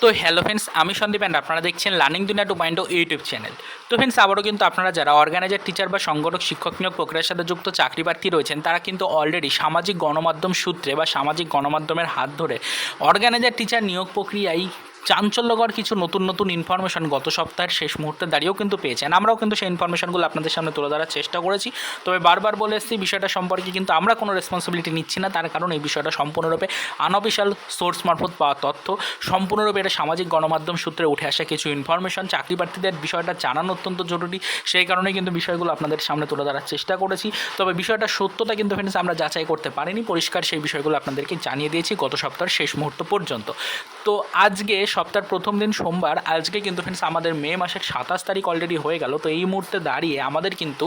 তো hello friends আমি Sandeep and আপনারা দেখছেন learning Duniya two point YouTube channel তো ফ্রেন্ডস আবারও কিন্তু আপনারা যারা অর্গানাইজার টিচার বা সংগঠক, শিক্ষক নিয়োগ প্রক্রিয়ার সাথে যুক্ত, চাকরি প্রার্থী রয়েছেন, তারা কিন্তু অলরেডি সামাজিক গণমাধ্যম সূত্রে বা সামাজিক গণমাধ্যমের হাত ধরে অর্গানাইজার টিচার নিয়োগ প্রক্রিয়ায় চাঞ্চল্যকর কিছু নতুন নতুন ইনফরমেশন গত সপ্তাহের শেষ মুহূর্তে দাঁড়িয়েও কিন্তু পেয়েছেন। আমরাও কিন্তু সেই ইনফরমেশনগুলো আপনাদের সামনে তুলে ধরার চেষ্টা করেছি। তবে বারবার বলে এসেছি, বিষয়টা সম্পর্কে কিন্তু আমরা কোনো রেসপন্সিবিলিটি নিচ্ছি না। তার কারণ এই বিষয়টা সম্পূর্ণরূপে আনঅফিসিয়াল সোর্স মারফত পাওয়া তথ্য। সম্পূর্ণরূপে এটা সামাজিক গণমাধ্যম সূত্রে উঠে আসা কিছু ইনফরমেশন চাকরি প্রার্থীদের বিষয়টা জানানো অত্যন্ত জরুরি। সেই কারণে কিন্তু বিষয়গুলো আপনাদের সামনে তুলে ধরার চেষ্টা করেছি। তবে বিষয়টা সত্যতা কিন্তু ফ্রেন্ডস আমরা যাচাই করতে পারিনি। পরিষ্কার সেই বিষয়গুলো আপনাদেরকে জানিয়ে দিয়েছি গত সপ্তাহের শেষ মুহূর্ত পর্যন্ত। তো আজকে সপ্তাহের প্রথম দিন সোমবার, আজকে কিন্তু ফ্রেন্ডস আমাদের মে মাসের সাতাশ তারিখ অলরেডি হয়ে গেল, তো এই মুহূর্তে দাঁড়িয়ে আমাদের কিন্তু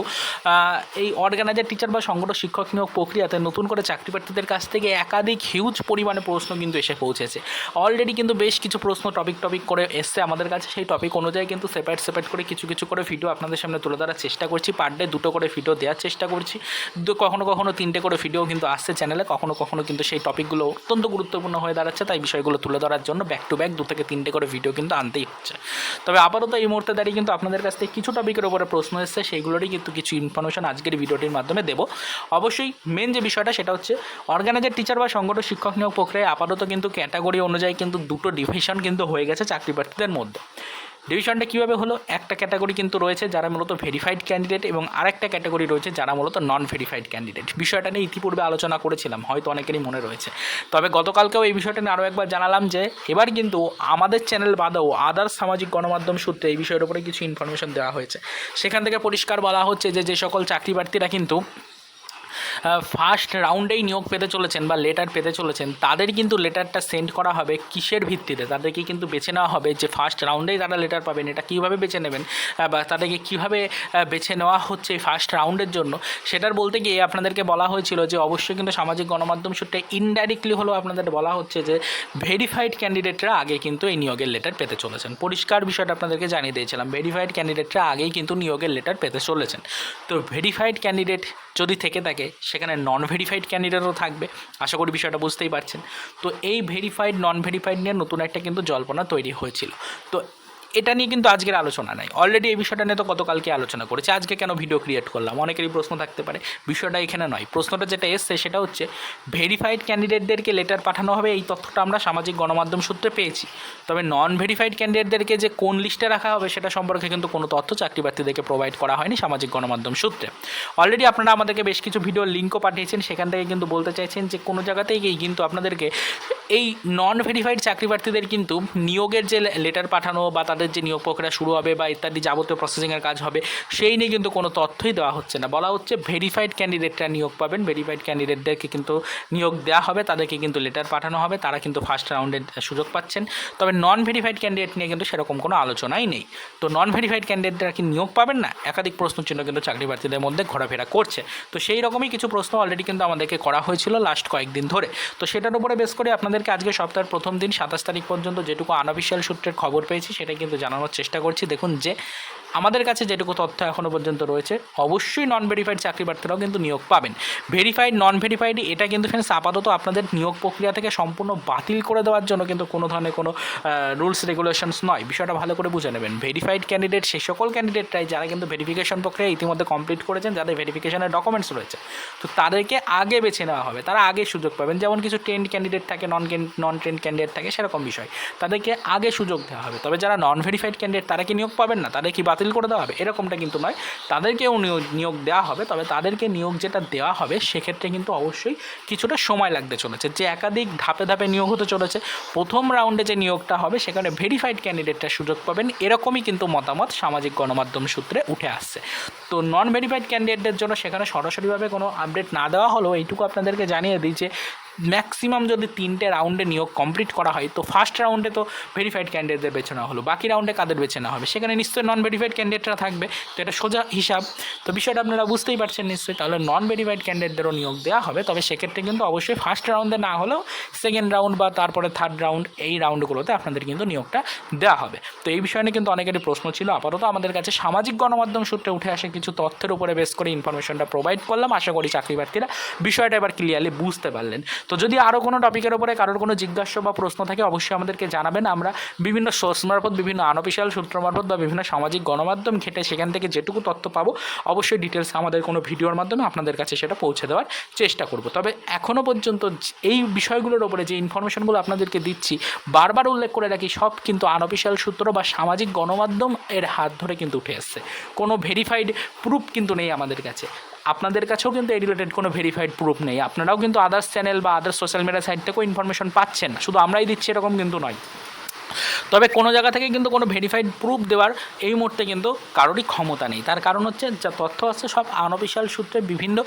এই অর্গানাইজার টিচার বা সংগঠন শিক্ষক, নিয়োগ প্রক্রিয়াতে নতুন করে চাকরি প্রার্থীদের কাছ থেকে একাধিক হিউজ পরিমাণে প্রশ্ন কিন্তু এসে পৌঁছেছে। অলরেডি কিন্তু বেশ কিছু প্রশ্ন টপিক টপিক করে এসছে আমাদের কাছে, সেই টপিক অনুযায়ী কিন্তু সেপারেট সেপারেট করে কিছু কিছু করে ভিডিও আপনাদের সামনে তুলে ধরার চেষ্টা করছি। পার ডে দুটো করে ভিডিও দেওয়ার চেষ্টা করছি। কখনো কখনো তিনটে করে ভিডিও কিন্তু আসছে চ্যানেলে কখনো কখনো কিন্তু সেই টপিকগুলো অত্যন্ত গুরুত্বপূর্ণ হয়ে দাঁড়াচ্ছে, তাই বিষয়গুলো তুলে ধরার জন্য ব্যাক টু ব্যাক দু থেকে তিনটে করে ভিডিও কিন্তু আনতেই হচ্ছে। তবে আপাতত এই মুহূর্তে দাঁড়িয়ে কিন্তু আপনাদের কাছ থেকে কিছু টপিকের ওপরে প্রশ্ন এসছে, সেইগুলোরই কিন্তু কিছু ইনফরমেশন আজকের ভিডিওটির মাধ্যমে দেব। অবশ্যই মেন যে বিষয়টা সেটা হচ্ছে অর্গানাইজার টিচার বা সংগঠন শিক্ষক নিয়োগ প্রক্রিয়ায় আপাতত কিন্তু ক্যাটাগরি অনুযায়ী কিন্তু দুটো ডিভিশন কিন্তু হয়ে গেছে চাকরি প্রার্থীদের মধ্যে। ডিভিশনটা কীভাবে হলো? একটা ক্যাটাগরি কিন্তু রয়েছে যারা মূলত ভেরিফাইড ক্যান্ডিডেট এবং আরেকটা ক্যাটাগরি রয়েছে যারা মূলত নন ভেরিফাইড ক্যান্ডিডেট বিষয়টা নিয়ে ইতিপূর্বে আলোচনা করেছিলাম, হয়তো অনেকেরই মনে রয়েছে। তবে গতকালকেও এই বিষয়টা নিয়ে আরও একবার জানালাম যে, এবার কিন্তু আমাদের চ্যানেল বাদেও আদার্স সামাজিক গণমাধ্যম সূত্রে এই বিষয়ের উপরে কিছু ইনফরমেশন দেওয়া হয়েছে। সেখান থেকে পরিষ্কার বলা হচ্ছে যে যে সকল চাকরি প্রার্থীরা কিন্তু ফার্স্ট রাউন্ডেই নিয়োগ পেতে চলেছেন বা লেটার পেতে চলেছেন, তাদের কিন্তু লেটারটা সেন্ড করা হবে কিসের ভিত্তিতে? তাদেরকে কিন্তু বেছে নেওয়া হবে যে ফার্স্ট রাউন্ডেই তারা লেটার পাবেন, এটা কীভাবে বেছে নেবেন বা তাদেরকে কীভাবে বেছে নেওয়া হচ্ছে এই ফার্স্ট রাউন্ডের জন্য? সেটার বলতে গিয়ে আপনাদেরকে বলা হয়েছিল যে অবশ্যই কিন্তু সামাজিক গণমাধ্যম সূত্রে ইনডাইরেক্টলি হলেও আপনাদের বলা হচ্ছে যে ভেরিফাইড ক্যান্ডিডেটরা আগে কিন্তু এই নিয়োগের লেটার পেতে চলেছেন। পরিষ্কার বিষয়টা আপনাদেরকে জানিয়ে দিয়েছিলাম ভেরিফাইড ক্যান্ডিডেটরা আগেই কিন্তু নিয়োগের লেটার পেতে চলেছেন। তো ভেরিফাইড ক্যান্ডিডেট যদি থেকে থাকে সেখানে নন ভেরিফাইড ক্যান্ডিডেটও থাকবে। আশা করি বিষয়টা বুঝতেই পারছেন। তো এই ভেরিফাইড নন ভেরিফাইড নিয়ে নতুন একটা কিন্তু জল্পনা তৈরি হয়েছিল। তো এটা নিয়ে কিন্তু আজকের আলোচনা নাই। অলরেডি এই বিষয়টা নিয়ে তো গতকালকে আলোচনা করেছি। আজকে কেন ভিডিও ক্রিয়েট করলাম? অনেকেরই প্রশ্ন থাকতে পারে। বিষয়টা এখানে নয়। প্রশ্নটা যেটা এসছে সেটা হচ্ছে ভেরিফাইড ক্যান্ডিডেটদেরকে লেটার পাঠানো হবে, এই তথ্যটা আমরা সামাজিক গণমাধ্যম সূত্রে পেয়েছি। তবে নন ভেরিফাইড ক্যান্ডিডেটদেরকে যে কোন লিস্টে রাখা হবে, সেটা সম্পর্কে কিন্তু কোনো তথ্য চাকরি প্রার্থীদেরকে প্রোভাইড করা হয়নি সামাজিক গণমাধ্যম সূত্রে। অলরেডি আপনারা আমাদেরকে বেশ কিছু ভিডিও লিঙ্কও পাঠিয়েছেন। সেখান থেকে কিন্তু বলতে চাইছেন যে কোনো জায়গাতেই কিন্তু আপনাদেরকে এই নন ভেরিফাইড চাকরি প্রার্থীদের কিন্তু নিয়োগের যে লেটার পাঠানো বা তাদের যে নিয়োগ প্রক্রিয়া শুরু হবে বা ইত্যাদি যাবতীয় প্রসেসিংয়ের কাজ হবে, সেই নিয়ে কিন্তু কোনো তথ্যই দেওয়া হচ্ছে না। বলা হচ্ছে ভেরিফাইড ক্যান্ডিডেটরা নিয়োগ পাবেন। ভেরিফাইড ক্যান্ডিডেটদেরকে কিন্তু নিয়োগ দেওয়া হবে, তাদেরকে কিন্তু লেটার পাঠানো হবে, তারা কিন্তু ফার্স্ট রাউন্ডের সুযোগ পাচ্ছেন। তবে নন ভেরিফাইড ক্যান্ডিডেট নিয়ে কিন্তু সেরকম কোনো আলোচনাই নেই। তো নন ভেরিফাইড ক্যান্ডিডেটরা কি নিয়োগ পাবেন না? একাধিক প্রশ্ন চিহ্ন কিন্তু চাকরি প্রার্থীদের মধ্যে ঘোরাফেরা করছে। তো সেই রকমই কিছু প্রশ্ন অলরেডি কিন্তু আমাদেরকে করা হয়েছিল লাস্ট কয়েকদিন ধরে। তো সেটার উপরে বেশ করে আপনাদেরকে আজকে সপ্তাহের প্রথম দিন, সাতাশ তারিখ পর্যন্ত যেটুকু আনঅফিসিয়াল সূত্রের খবর পেয়েছি সেটা কিন্তু জানানোর চেষ্টা করছি। দেখুন যে আমাদের কাছে যেটুকু তথ্য এখনও পর্যন্ত রয়েছে, অবশ্যই নন ভেরিফাইড চাকরি প্রার্থীরাও কিন্তু নিয়োগ পাবেন। ভেরিফাইড নন ভেরিফাইড এটা কিন্তু ফ্রেন্ডস আপাতত আপনাদের নিয়োগ প্রক্রিয়া থেকে সম্পূর্ণ বাতিল করে দেওয়ার জন্য কিন্তু কোনো ধরনের কোনো রুলস রেগুলেশনস নয়। বিষয়টা ভালো করে বুঝে নেবেন। ভেরিফাইড ক্যান্ডিডেট সেই সকল ক্যান্ডিডেটরাই যারা কিন্তু ভেরিফিকেশন প্রক্রিয়া ইতিমধ্যে কমপ্লিট করেছেন, যাদের ভেরিফিকেশনের ডকুমেন্টস রয়েছে, তো তাদেরকে আগে বেছে নেওয়া হবে। তারা আগে সুযোগ পাবেন। যেমন কিছু ট্রেন্ড ক্যান্ডিডেট থাকে নন নন ট্রেন্ড ক্যান্ডিডেট থাকে, সেরকম বিষয়। তাদেরকে আগে সুযোগ দেওয়া হবে। তবে যারা নন ভেরিফাইড ক্যান্ডিডেট তারা কি নিয়োগ পাবেন না? তাদের কি বাতিল করে দেওয়া হবে। এরকমটা কিন্তু নয়। তাদেরকেও নিয়োগ নিয়োগ দেওয়া হবে, তবে তাদেরকে নিয়োগ যেটা দেওয়া হবে সেক্ষেত্রে কিন্তু অবশ্যই কিছুটা সময় লাগতে চলেছে। যে একাধিক ধাপে ধাপে নিয়োগ হতে চলেছে, প্রথম রাউন্ডে যে নিয়োগটা হবে সেখানে ভেরিফাইড ক্যান্ডিডেটরা সুযোগ পাবেন। এরকমই কিন্তু মতামত সামাজিক গণমাধ্যম সূত্রে উঠে আসছে। তো নন ভেরিফাইড ক্যান্ডিডেটদের জন্য সেখানে সরাসরিভাবে কোনো আপডেট না দেওয়া হলেও এইটুকু আপনাদেরকে জানিয়ে দিই যে ম্যাক্সিমাম যদি তিনটে রাউন্ডে নিয়োগ কমপ্লিট করা হয়, তো ফার্স্ট রাউন্ডে তো ভেরিফাইড ক্যান্ডিডেটদের বেছে নেওয়া হলো। বাকি রাউন্ডে কাদের বেছে নেওয়া হবে? সেখানে নিশ্চয়ই নন ভেরিফাইড ক্যান্ডিডেটরা থাকবে, তো এটা সোজা হিসাব। তো বিষয়টা আপনারা বুঝতেই পারছেন নিশ্চয়ই, তাহলে নন ভেরিফাইড ক্যান্ডিডেটদেরও নিয়োগ দেওয়া হবে। তবে সেক্ষেত্রে কিন্তু অবশ্যই ফার্স্ট রাউন্ডে না হলেও সেকেন্ড রাউন্ড বা তারপরে থার্ড রাউন্ড এই রাউন্ডগুলোতে আপনাদের কিন্তু নিয়োগটা দেওয়া হবে। তো এই বিষয়ে নিয়ে কিন্তু অনেকেরই প্রশ্ন ছিল। আপাতত আমাদের কাছে সামাজিক গণমাধ্যম সূত্রে উঠে আসে কিছু তথ্যের উপরে বেস করে ইনফরমেশনটা প্রোভাইড করলাম। আশা করি চাকরি প্রার্থীরা বিষয়টা এবার ক্লিয়ারলি বুঝতে পারলেন। তো যদি আরও কোনো টপিকের উপরে কারোর কোনো জিজ্ঞাসা বা প্রশ্ন থাকে, অবশ্যই আমাদেরকে জানাবেন। আমরা বিভিন্ন সোর্স মারফত, বিভিন্ন আনঅফিসিয়াল সূত্র মারফত বা বিভিন্ন সামাজিক গণমাধ্যম ঘেটে সেখান থেকে যেটুকু তথ্য পাবো, অবশ্যই ডিটেলস আমাদের কোনো ভিডিওর মাধ্যমে আপনাদের কাছে সেটা পৌঁছে দেওয়ার চেষ্টা করব। তবে এখনও পর্যন্ত এই বিষয়গুলোর উপরে যে ইনফরমেশনগুলো আপনাদেরকে দিচ্ছি, বারবার উল্লেখ করে রাখি, সব কিন্তু আনঅফিসিয়াল সূত্র বা সামাজিক গণমাধ্যম এর হাত ধরে কিন্তু উঠে এসছে। কোনো ভেরিফাইড প্রুফ কিন্তু নেই আমাদের কাছে। আপনাদের কাছেও কিন্তু এই রিলেটেড কোনো ভেরিফাইড প্রুফ নেই। আপনারাও কিন্তু আদার্স চ্যানেল বা আদার্স সোশ্যাল মিডিয়া সাইট থেকেও ইনফরমেশন পাচ্ছেন। শুধু আমরাই দিচ্ছি এরকম কিন্তু নয়। তবে কোনো জায়গা থেকে কিন্তু কোনো ভেরিফাইড প্রুফ দেওয়ার এই মুহূর্তে কিন্তু কারোরই ক্ষমতা নেই। তার কারণ হচ্ছে যা তথ্য আছে সব আনঅফিসিয়াল সূত্রে বিভিন্ন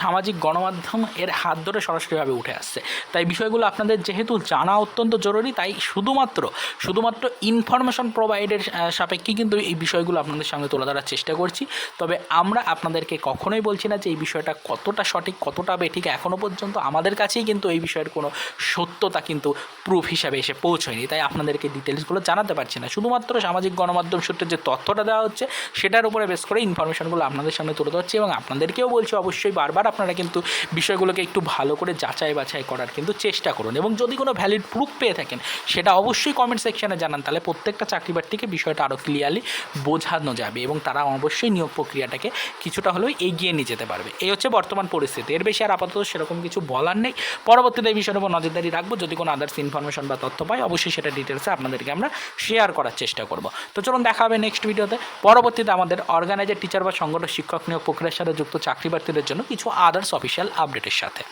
সামাজিক গণমাধ্যম এর হাত ধরে সরাসরিভাবে উঠে আসছে। তাই বিষয়গুলো আপনাদের যেহেতু জানা অত্যন্ত জরুরি, তাই শুধুমাত্র শুধুমাত্র ইনফরমেশন প্রোভাইডের সাপেক্ষে কিন্তু এই বিষয়গুলো আপনাদের সামনে তুলে ধরার চেষ্টা করছি। তবে আমরা আপনাদেরকে কখনোই বলছি না যে এই বিষয়টা কতটা সঠিক, কতটা বেঠিক এখনও পর্যন্ত আমাদের কাছেই কিন্তু এই বিষয়ের কোনো সত্যতা কিন্তু প্রুফ হিসাবে এসে পৌঁছয়নি। তাই আপনাদেরকে ডিটেলসগুলো জানাতে পারছি না। শুধুমাত্র সামাজিক গণমাধ্যম সূত্রে যে তথ্যটা দেওয়া হচ্ছে, সেটার উপরে বেস করে ইনফরমেশনগুলো আপনাদের সামনে তুলে ধরছি এবং আপনাদেরকেও বলছি, অবশ্যই বারবার আপনারা কিন্তু বিষয়গুলোকে একটু ভালো করে যাচাই বাছাই করার কিন্তু চেষ্টা করুন। এবং যদি কোনো ভ্যালিড প্রুফ পেয়ে থাকেন, সেটা অবশ্যই কমেন্ট সেকশনে জানান। তাহলে প্রত্যেকটা চাকরি প্রার্থীকে বিষয়টা আরও ক্লিয়ারলি বোঝানো যাবে এবং তারা অবশ্যই নিয়োগ প্রক্রিয়াটাকে কিছুটা হলেও এগিয়ে নিয়ে যেতে পারবে। এই হচ্ছে বর্তমান পরিস্থিতি। এর বেশি আর আপাতত সেরকম কিছু বলার নেই। পরবর্তীতে এই বিষয়ের উপর নজরদারি রাখব। যদি কোনো আদার্স ইনফরমেশন বা তথ্য পাই, অবশ্যই সেটা ডিটেলসে আপনাদেরকে আমরা শেয়ার করার চেষ্টা করব। তো চলুন দেখা হবে নেক্সট ভিডিওতে পরবর্তীতে আমাদের অর্গানাইজার টিচার বা সংগঠন শিক্ষক নিয়োগ প্রক্রিয়ার সাথে যুক্ত চাকরি প্রার্থীদের জন্য কিছু আদার্স অফিসিয়াল আপডেটের সাথে।